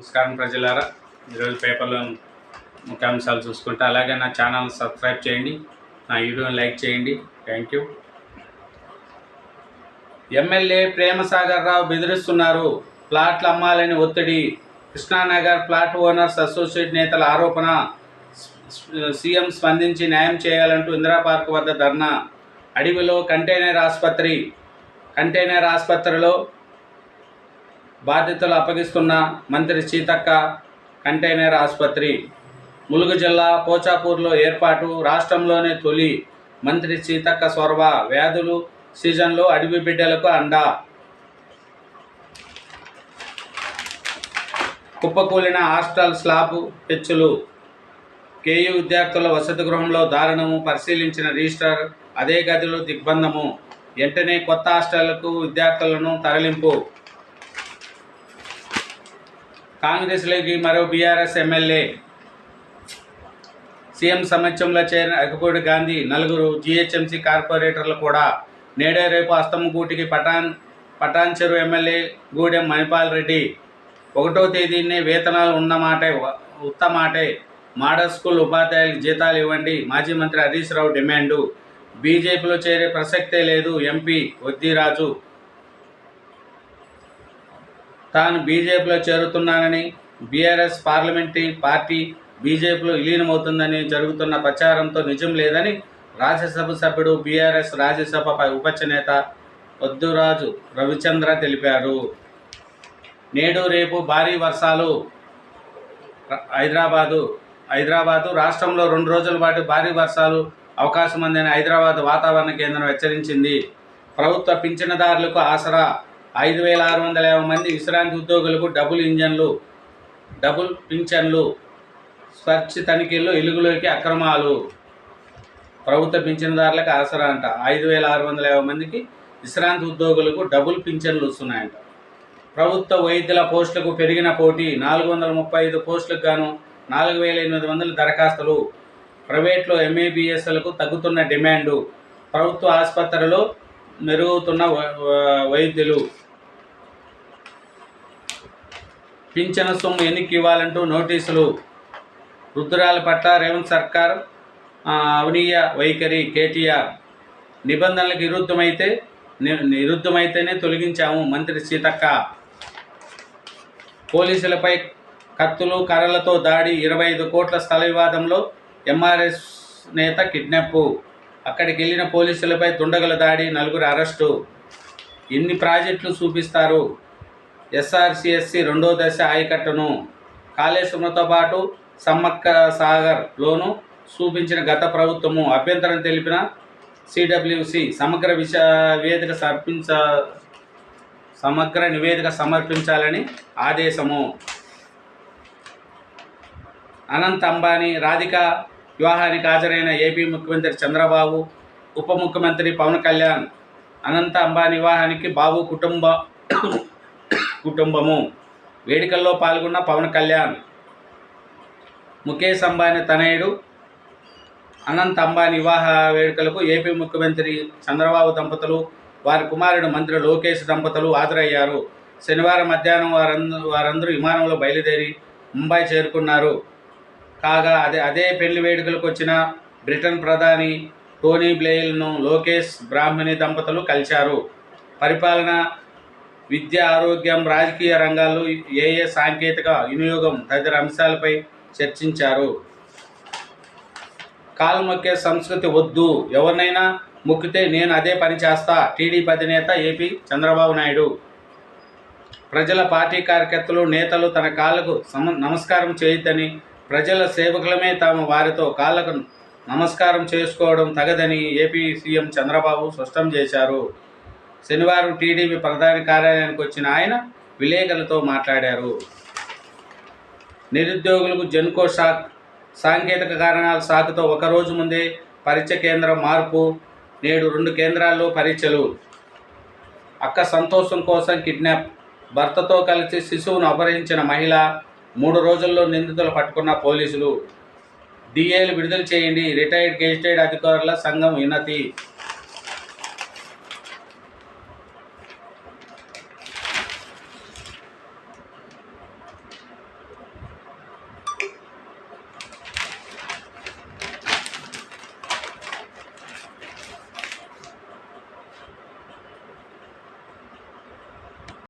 నమస్కారం ప్రజలారా. ఈరోజు పేపర్లో ముఖ్యాంశాలు చూసుకుంటే అలాగే నా ఛానల్ సబ్స్క్రైబ్ చేయండి నా వీడియోని లైక్ చేయండి. Thank you. MLA Premsagar Rao బెదిరిస్తున్నారు. ప్లాట్లు అమ్మాలని ఒత్తిడి. కృష్ణానగర్ ప్లాట్ ఓనర్స్ అసోసియేట్ నేతల ఆరోపణ. సీఎం స్పందించి న్యాయం చేయాలంటూ ఇందిరా పార్క్ వద్ద ధర్నా. అడవిలో కంటైనర్ ఆసుపత్రి. కంటైనర్ ఆసుపత్రిలో బాధ్యతలు అప్పగిస్తున్న మంత్రి సీతక్క కంటైనర్ ఆసుపత్రి. ములుగు జిల్లా పోచాపూర్లో ఏర్పాటు రాష్ట్రంలోనే తొలి మంత్రి సీతక్క సొరవ వ్యాధులు సీజన్లో అడవి బిడ్డలకు అండా. కుప్పకూలిన హాస్టల్ స్లాబ్ హెచ్చులు. కేయూ విద్యార్థుల వసతి గృహంలో దారుణము పరిశీలించిన రిజిస్టర్ అదే గదిలో దిగ్బంధము. వెంటనే కొత్త హాస్టళ్ళకు విద్యార్థులను తరలింపు. కాంగ్రెస్లోకి మరో బీఆర్ఎస్ ఎమ్మెల్యే. సీఎం సమక్షంలో చేరిన అగపూడి గాంధీ నలుగురు జీహెచ్ఎంసీ కార్పొరేటర్లు కూడా నేడే రేపు అస్తమగూటికి పటాన్ పటాన్చెరు ఎమ్మెల్యే గూడెం మణిపాల్ రెడ్డి ఒకటో తేదీనే వేతనాలు ఉన్న మాటే మోడల్ స్కూల్ ఉపాధ్యాయులకు జీతాలు ఇవ్వండి. మాజీ మంత్రి హరీష్ రావు డిమాండు. బీజేపీలో చేరే ప్రసక్తే లేదు. ఎంపీ వద్దిరాజు తాను బీజేపీలో చేరుతున్నానని బీఆర్ఎస్ పార్లమెంటరీ పార్టీ బీజేపీలో విలీనమవుతుందని జరుగుతున్న ప్రచారంతో నిజం లేదని రాజ్యసభ సభ్యుడు బీఆర్ఎస్ రాజ్యసభ ఉపచనేత పొద్దురాజు వద్దురాజు రవిచంద్ర తెలిపారు. నేడు రేపు భారీ వర్షాలు హైదరాబాదు హైదరాబాదు రాష్ట్రంలో రెండు రోజుల పాటు భారీ వర్షాలు అవకాశం ఉందని హైదరాబాద్ వాతావరణ కేంద్రం హెచ్చరించింది. ప్రభుత్వ పింఛనదారులకు ఆసరా ఐదు వేల ఆరు వందల యాభై మంది విశ్రాంతి ఉద్యోగులకు డబుల్ ఇంజన్లు డబుల్ పింఛన్లు స్వచ్ఛ తనిఖీల్లో ఇలుగులోకి అక్రమాలు. ప్రభుత్వ పింఛన్దారులకు ఆసరా అంట ఐదు వేల ఆరు వందల యాభై మందికి విశ్రాంతి ఉద్యోగులకు డబుల్ పింఛన్లు వస్తున్నాయంట. ప్రభుత్వ వైద్యుల పోస్టులకు పెరిగిన పోటీ నాలుగు వందల ముప్పై ఐదు పోస్టులకు గాను నాలుగు వేల ఎనిమిది వందల దరఖాస్తులు. ప్రైవేట్లో ఎంఏబిఎస్లకు తగ్గుతున్న డిమాండు. ప్రభుత్వ ఆసుపత్రిలో మెరుగుతున్న వై- వైద్యులు. పింఛను సొమ్ము ఎన్నికి ఇవ్వాలంటూ నోటీసులు. వృద్ధురాల పట్ల రేవంత్ సర్కార్ ఆ, అవినీయ వైఖరి కేటీఆర్ నిబంధనలకు విరుద్ధమైతే ని- తొలగించాము మంత్రి సీతక్క. పోలీసులపై కత్తులు కర్రలతో దాడి ఇరవై ఐదు కోట్ల స్థల వివాదంలో ఎంఆర్ఎస్ నేత కిడ్నాప్. అక్కడికి వెళ్ళిన పోలీసులపై దుండగుల దాడి నలుగురు అరెస్టు. ఎన్ని ప్రాజెక్టులు చూపిస్తారు? ఎస్ఆర్సిఎస్సి రెండో దశ ఆయకట్టును కాళేశ్వరంతో పాటు సమ్మక్క సాగర్లోను చూపించిన గత ప్రభుత్వము. అభ్యంతరం తెలిపిన సిడబ్ల్యూసి సమగ్ర విష వేదిక సమర్పించ సమగ్ర నివేదిక సమర్పించాలని ఆదేశము. అనంత్ అంబానీ రాధిక వివాహానికి హాజరైన ఏపీ ముఖ్యమంత్రి చంద్రబాబు ఉప ముఖ్యమంత్రి పవన్ కళ్యాణ్ అనంత అంబానీ వివాహానికి బాబు కుటుంబ కుటుంబము. వేడుకల్లో పాల్గొన్న పవన్ కళ్యాణ్ ముఖేష్ అంబానీ తనయుడు అనంత్ అంబానీ వివాహ వేడుకలకు ఏపీ ముఖ్యమంత్రి చంద్రబాబు దంపతులు వారి కుమారుడు మంత్రి లోకేష్ దంపతులు హాజరయ్యారు. శనివారం మధ్యాహ్నం వారందరూ వారందరూ విమానంలో బయలుదేరి ముంబై చేరుకున్నారు. కాగా అదే అదే పెళ్ళి వేడుకలకు వచ్చిన బ్రిటన్ ప్రధాని టోనీ బ్లెయిల్ను లోకేష్ బ్రాహ్మణి దంపతులు కలిశారు. పరిపాలన విద్య ఆరోగ్యం రాజకీయ రంగాల్లో ఏ ఏ సాంకేతిక వినియోగం తదితర అంశాలపై చర్చించారు. కాలు మొక్కే సంస్కృతి వద్దు. ఎవరినైనా మొక్కితే నేను అదే పని చేస్తా. టీడీపీ అధినేత ఏపీ చంద్రబాబు నాయుడు. ప్రజల పార్టీ కార్యకర్తలు నేతలు తన కాళ్ళకు సమ నమస్కారం చేయొద్దని ప్రజల సేవకులమే తాము వారితో కాళ్ళకు నమస్కారం చేసుకోవడం తగదని ఏపీ సీఎం చంద్రబాబు స్పష్టం చేశారు. శనివారం టీడీపీ ప్రధాన కార్యాలయానికి వచ్చిన ఆయన విలేకరులతో మాట్లాడారు. నిరుద్యోగులకు జెన్కో షాక్ సాంకేతిక కారణాల సాకుతో ఒకరోజు ముందే పరీక్ష కేంద్రం మార్పు నేడు రెండు కేంద్రాల్లో పరీక్షలు. అక్క సంతోషం కోసం కిడ్నాప్ భర్తతో కలిసి శిశువును అపహరించిన మహిళ మూడు రోజుల్లో నిందితులు పట్టుకున్న పోలీసులు. డిఏలు విడుదల చేయండి రిటైర్డ్ గెజిటెడ్ అధికారుల సంఘం వినతి.